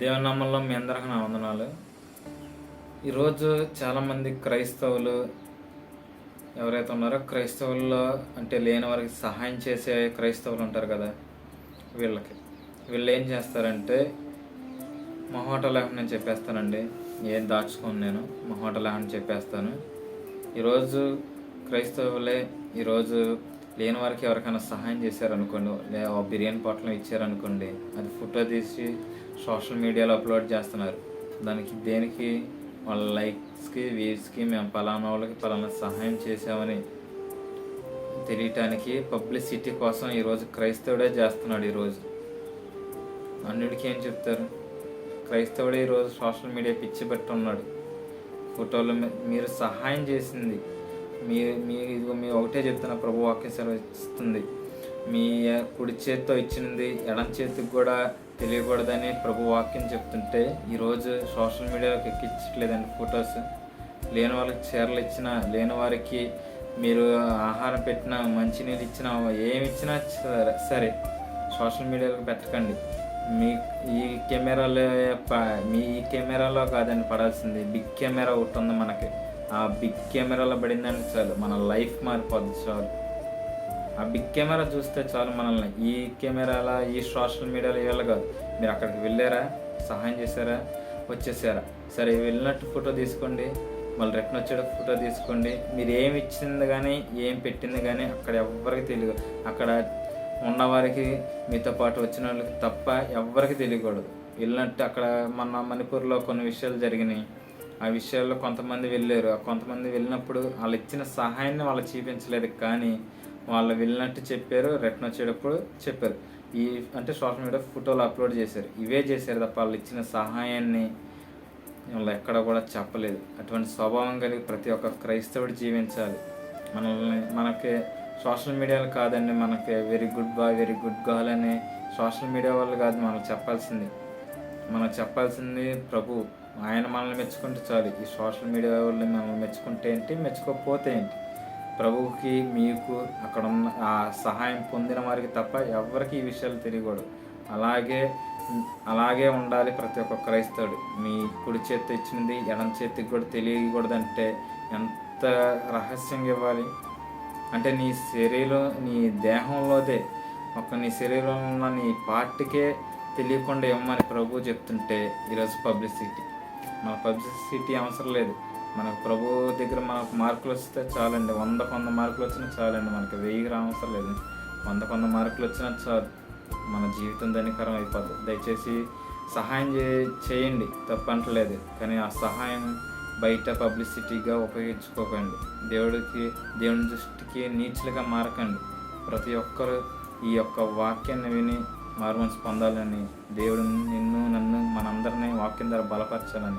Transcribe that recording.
దేవనామంలో మీ అందరికీ నా వందనాలు. ఈరోజు చాలామంది క్రైస్తవులు ఎవరైతే ఉన్నారో క్రైస్తవుల్లో అంటే లేని వారికి సహాయం చేసే క్రైస్తవులు ఉంటారు కదా వీళ్ళకి. వీళ్ళు ఏం చేస్తారంటే మొహోట లేకుండా నేను చెప్పేస్తానండి. ఏం దాచుకోను నేను మొహోట లేకుండా చెప్పేస్తాను. ఈరోజు క్రైస్తవులే ఈరోజు లేని వారికి ఎవరికైనా సహాయం చేశారనుకోండి లేదా ఓ బిర్యానీ పొట్లం ఇచ్చారనుకోండి అది ఫోటో తీసి సోషల్ మీడియాలో అప్లోడ్ చేస్తున్నారు. దానికి దేనికి వాళ్ళ లైక్స్కి వ్యూస్కి మేము పలానా వాళ్ళకి పలానా సహాయం చేసామని తెలియటానికి పబ్లిసిటీ కోసం ఈరోజు క్రైస్తవుడే చేస్తున్నాడు ఈరోజు అన్నిటికీ ఏం చెప్తారు? క్రైస్తవుడే ఈరోజు సోషల్ మీడియా పిచ్చి పెట్టి ఉన్నాడు ఫోటోలు మీరు సహాయం చేసింది. మీ మీ ఇదిగో మీ ఒకటే చెప్తున్న ప్రభు వాక్యం సెలవిస్తుంది. మీ కుడి చేత్తో ఇచ్చినది ఎడం చేతికి కూడా తెలియకూడదని ప్రభు వాక్యం చెప్తుంటే ఈరోజు సోషల్ మీడియాలోకి ఎక్కించట్లేదండి ఫొటోస్. లేని వాళ్ళకి చీరలు ఇచ్చిన లేని వారికి మీరు ఆహారం పెట్టినా మంచినీళ్ళు ఇచ్చినా ఏమి ఇచ్చినా సరే సరే సోషల్ మీడియాలో పెట్టకండి మీ ఈ కెమెరాలో మీ ఈ కెమెరాలో కాదండి పడాల్సింది. బిగ్ కెమెరా ఒకటి ఉంది మనకి. ఆ బిగ్ కెమెరాలో పడిందంటే చాలు మన లైఫ్ మారిపోద్ది చాలు. ఆ బిగ్ కెమెరా చూస్తే చాలు మనల్ని. ఈ కెమెరాల ఈ సోషల్ మీడియాలో వీళ్ళు కాదు. మీరు అక్కడికి వెళ్ళారా? సహాయం చేశారా? వచ్చేసారా? సరే వెళ్ళినట్టు ఫోటో తీసుకోండి. మళ్ళీ రిటర్న్ వచ్చేటప్పుడు ఫోటో తీసుకోండి. మీరు ఏమి ఇచ్చింది కానీ ఏం పెట్టింది కానీ అక్కడ ఎవ్వరికి తెలియదు. అక్కడ ఉన్నవారికి మీతో పాటు వచ్చిన వాళ్ళకి తప్ప ఎవ్వరికి తెలియకూడదు. వెళ్ళినట్టు అక్కడ మన మణిపూర్లో కొన్ని విషయాలు జరిగినాయి. ఆ విషయాల్లో కొంతమంది వెళ్ళారు. ఆ కొంతమంది వెళ్ళినప్పుడు వాళ్ళు ఇచ్చిన సహాయాన్ని వాళ్ళు చూపించలేదు. కానీ వాళ్ళు వెళ్ళినట్టు చెప్పారు రిటర్న్ వచ్చేటప్పుడు చెప్పారు. ఈ అంటే సోషల్ మీడియా ఫోటోలు అప్లోడ్ చేశారు. ఇవే చేశారు తప్ప వాళ్ళు ఇచ్చిన సహాయాన్ని వాళ్ళు ఎక్కడ కూడా చెప్పలేదు. అటువంటి స్వభావం కలిగి ప్రతి ఒక్క క్రైస్తవుడు జీవించాలి. మనల్ని మనకి సోషల్ మీడియాలో కాదండి మనకి very good boy very good girl అని సోషల్ మీడియా వాళ్ళు కాదు మనకు చెప్పాల్సింది. మనం చెప్పాల్సింది ప్రభు ఆయన మనల్ని మెచ్చుకుంటే చాలు. ఈ సోషల్ మీడియా వాళ్ళు మనల్ని మెచ్చుకుంటే ఏంటి మెచ్చుకోకపోతే ఏంటి? ప్రభువుకి మీకు అక్కడ ఉన్న ఆ సహాయం పొందిన వారికి తప్ప ఎవరికి ఈ విషయాలు తెలియకూడదు. అలాగే అలాగే ఉండాలి ప్రతి ఒక్క క్రైస్తవుడు. మీ కుడి చేతి ఇచ్చినది ఎడం చేతికి కూడా తెలియకూడదంటే ఎంత రహస్యంగా ఇవ్వాలి? అంటే నీ శరీరం నీ దేహంలోదే ఒక నీ శరీరంలో ఉన్న నీ పార్ట్కే తెలియకుండా ఇవ్వమని ప్రభు చెప్తుంటే ఈరోజు పబ్లిసిటీ. మన పబ్లిసిటీ అవసరం లేదు. మనకు ప్రభు దగ్గర మనకు మార్కులు వస్తే చాలండి. వంద కొంద మార్కులు వచ్చినా చాలండి. మనకి వెయ్యి రా అవసరం లేదు. వంద కొంద మార్కులు వచ్చినా చాలు. మన జీవితం ధనికరం అయిపోతుంది దయచేసి సహాయం చే చేయండి. తప్పంటలేదు. కానీ ఆ సహాయం బయట పబ్లిసిటీగా ఉపయోగించుకోకండి. దేవుడికి దేవుని దృష్టికి నీచులుగా మారకండి. ప్రతి ఒక్కరు ఈ యొక్క వాక్యాన్ని విని మారుమనసు పొందాలని దేవుడు నిన్ను నన్ను మనందరినీ వాక్యం ద్వారా బలపరచాలని